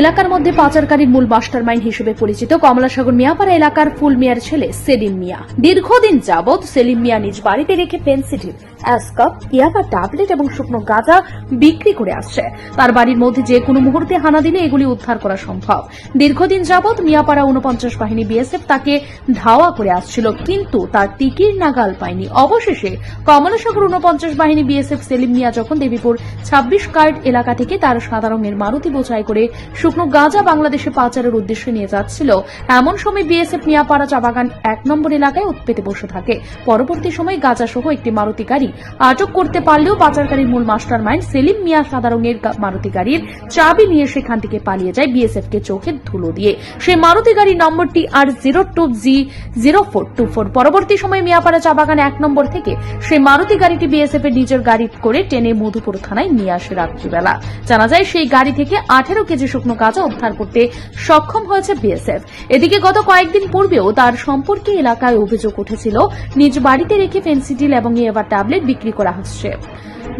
এলাকার মধ্যে পাচারকারীর মূল মাস্টার মাইন্ড হিসেবে পরিচিত কমলাসাগর মিয়াপাড়া এলাকার ফুল মিয়ার ছেলে সেলিম মিয়া। দীর্ঘদিন যাবৎ সেলিম মিয়া নিজ বাড়িতে রেখে পেন্সিটিভ অ্যাসকাপ ইয়াবা ট্যাবলেট এবং শুকনো গাঁজা বিক্রি করে আসছে। তার বাড়ির মধ্যে যে কোনো মুহূর্তে হানা দিলে এগুলি উদ্ধার করা সম্ভব। দীর্ঘদিন যাবৎ মিয়াপাড়া উনপঞ্চাশ বাহিনী বিএসএফ তাকে ধাওয়া করে আসছিল, কিন্তু তার টিকির নাগাল পায়নি। অবশেষে কমলাসাগর উনপঞ্চাশ বাহিনী বিএসএফ সেলিম মিয়া যখন দেবীপুর ছাব্বিশ কার্ড এলাকা থেকে তার সাদা রঙের মারুতি বোঝাই করে শুকনো গাঁজা বাংলাদেশে পাচারের উদ্দেশ্যে নিয়ে যাচ্ছিল, এমন সময় বিএসএফ মিয়াপাড়া চা বাগান এক নম্বর এলাকায় উৎপেতে বসে থাকে। পরবর্তী সময় গাঁজা সহ একটি মারুতি গাড়ি আটক করতে পারলেও পাচারকারী মূল মাস্টার মাইন্ড সেলিম মিয়া সাদা রঙের মারুতি গাড়ির চাবি নিয়ে সেখান থেকে পালিয়ে যায় বিএসএফ কে চোখে ধুলো দিয়ে। সেই মারুতি গাড়ির নম্বরটি আর zero two G, zero four two four. পরবর্তী সময় মিয়াপাড়া চা বাগান এক নম্বর থেকে সেই মারুতি গাড়িটি বিএসএফ এর নিজের গাড়ি করে টেনে মধুপুর থানায় নিয়ে আসে রাত্রিবেলা। জানা যায় সেই গাড়ি থেকে আঠেরো কেজি শুকনো গাঁজা উদ্ধার করতে সক্ষম হয়েছে বিএসএফ। এদিকে গত কয়েকদিন পূর্বেও তার সম্পর্কে এলাকায় অভিযোগ উঠেছিল, নিজ বাড়িতে রেখে ফেন্সিডিল এবং এবার ট্যাবলেট বিক্রি করা হচ্ছে।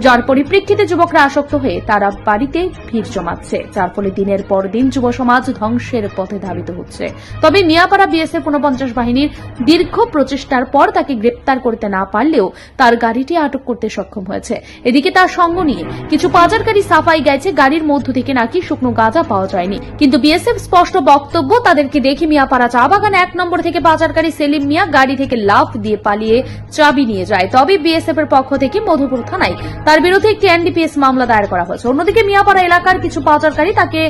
যার পরিপ্রেক্ষিতে যুবকরা আসক্ত হয়ে তারা বাড়িতে ভিড় জমাচ্ছে, যার ফলে দিনের পর দিন যুব সমাজ ধ্বংসের পথে ধাবিত হচ্ছে। তবে মিয়াপাড়া বিএসএফ উনপঞ্চাশ বাহিনীর দীর্ঘ প্রচেষ্টার পর তাকে গ্রেপ্তার করতে না পারলেও তার গাড়িটি আটক করতে সক্ষম হয়েছে। এদিকে তার সঙ্গ নিয়ে কিছু পাচারকারী সাফাই গেছে গাড়ির মধ্য থেকে নাকি শুকনো গাঁজা পাওয়া যায়নি। কিন্তু বিএসএফ স্পষ্ট বক্তব্য তাদেরকে দেখে মিয়াপাড়া চা বাগান এক নম্বর থেকে পাচারকারী সেলিম মিয়া গাড়ি থেকে লাফ দিয়ে পালিয়ে চাবি নিয়ে যায়। তবে বিএসএফ এর পক্ষ থেকে মধুপুর থানায় তার বিরুদ্ধে একটি এনডিপিএস মামলা দায়ের করা হয়েছে। অন্যদিকে মিয়াপাড়া এলাকার কিছু পাচারকারী তাকে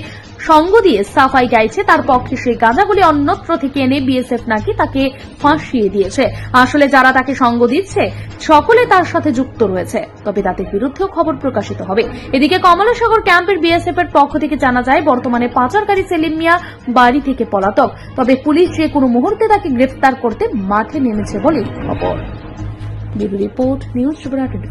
সঙ্গ দিয়ে সাফাই গাইছে। তার পক্ষে সেই গাঁজাগুলি অন্যত্র থেকে এনে বিএসএফ নাকি তাকে ফাঁসিয়ে দিয়েছে। আসলে যারা তাকে সঙ্গ দিচ্ছে সকলে তার সাথে যুক্ত রয়েছে। তবে তাদের বিরুদ্ধেও খবর প্রকাশিত হবে। এদিকে কমলাসাগর ক্যাম্পের বিএসএফ এর পক্ষ থেকে জানা যায় বর্তমানে পাচারকারী সেলিম মিয়া বাড়ি থেকে পলাতক। তবে পুলিশ যে কোনো মুহূর্তে তাকে গ্রেফতার করতে মাঠে নেমেছে বলে খবর। Report news Tripura twenty